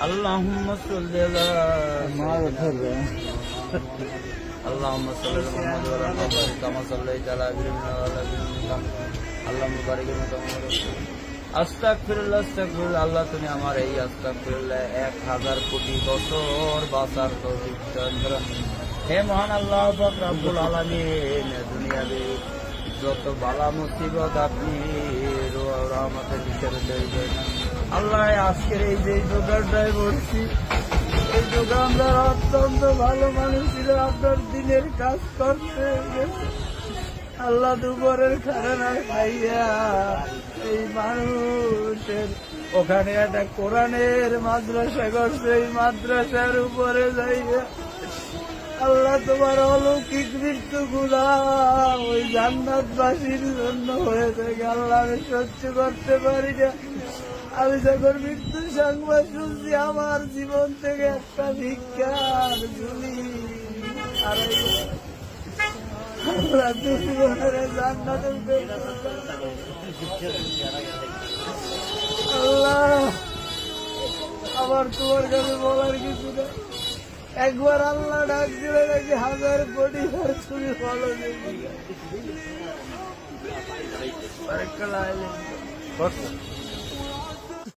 اللهم صل على اللهم صل على محمد وعلى ال محمد كما صليت على ابراهيم وعلى ال ابراهيم اللهم بارك على محمد আস্তাগফিরুল্লাহ আস্তাগফিরুল্লাহ আল্লাহ তুমি আমার এই আস্তাগফিরুল্লাহ এক হাজার কোটি বছর বাঁচার তৌফিক দান করো। হে মহান আল্লাহ পাক রব্বুল আলামিন দুনিয়াতে যত বালা মুসিবত আপনি রো- রহমতের ভিতরে দেবেন আল্লাহ, আজকের এই যে দোকানটায় বলছি এই দোকানদার অত্যন্ত ভালো মানুষ ছিল আপনার দিনের কাজ করতে আল্লাহ দুপুরের খানা খাইয়া এই মানুষের ওখানে একটা কোরআনের মাদ্রাসা করছে, এই মাদ্রাসার উপরে যাইয়া আল্লাহ তোমার অলৌকিক মৃত্যু গুলা ওই জান্নাতবাসীর জন্য হয়ে থাকে আল্লাহ আমি সহ্য করতে পারি না। আমি যখন মৃত্যুর সংবাদ শুনছি আমার জীবন থেকে একটা ভিক্ষার ঝুলি আর আল্লাহ আমার তোমার কাছে বলার কিছু নেই। একবার আল্লাহ ডাক দিলে নাকি হাজার কোটি তুমি বলো দেখি